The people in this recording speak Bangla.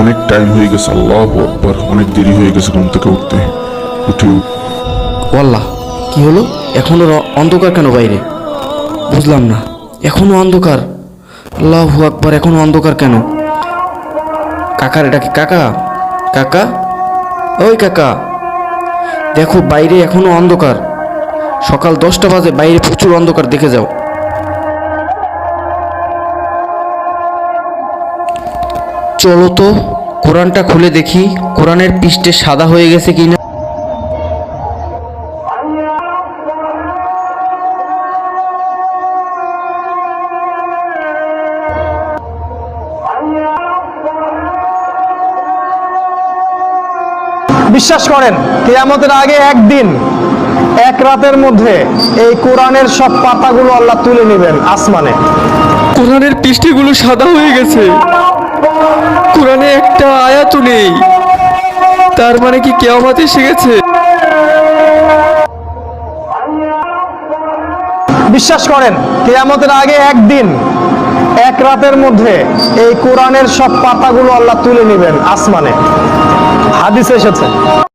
অনেক টাইম হয়ে গেছে, আল্লাহ আকবার, অনেক দেরি হয়ে গেছে ঘুম থেকে উঠতে। উঠে ওয়াল্লাহ, কি হলো? এখনও অন্ধকার কেন বাইরে? বুঝলাম না। এখনও অন্ধকার? আল্লাহ আকবার, এখনও অন্ধকার কেন? কাকার এটা কি কাকা? কাকা? ওই কাকা। দেখো, বাইরে এখনও অন্ধকার। সকাল দশটা বাজে, বাইরে প্রচুর অন্ধকার, দেখে যাও। চলো তো। কোরআনটা খুলে দেখি। কোরআনের পৃষ্ঠে সাদা হয়ে গেছে কিনা? বিশ্বাস করেন কেয়ামতের আগে একদিন এক রাতের মধ্যে এই কোরআনের সব পাতাগুলো আল্লাহ তুলে নেবেন আসমানে। কোরআনের পৃষ্ঠগুলো সাদা হয়ে গেছে। কোরআনে একটা আয়াতও নেই। তার মানে কি কেউ মাতে শিখেছে বিশ্বাস করেন, কেয়ামতের আগে একদিন, এক রাতের মধ্যে এই কোরআনের সব পাতাগুলো আল্লাহ তুলে নেবেন আসমানে। হাদিস এসেছে।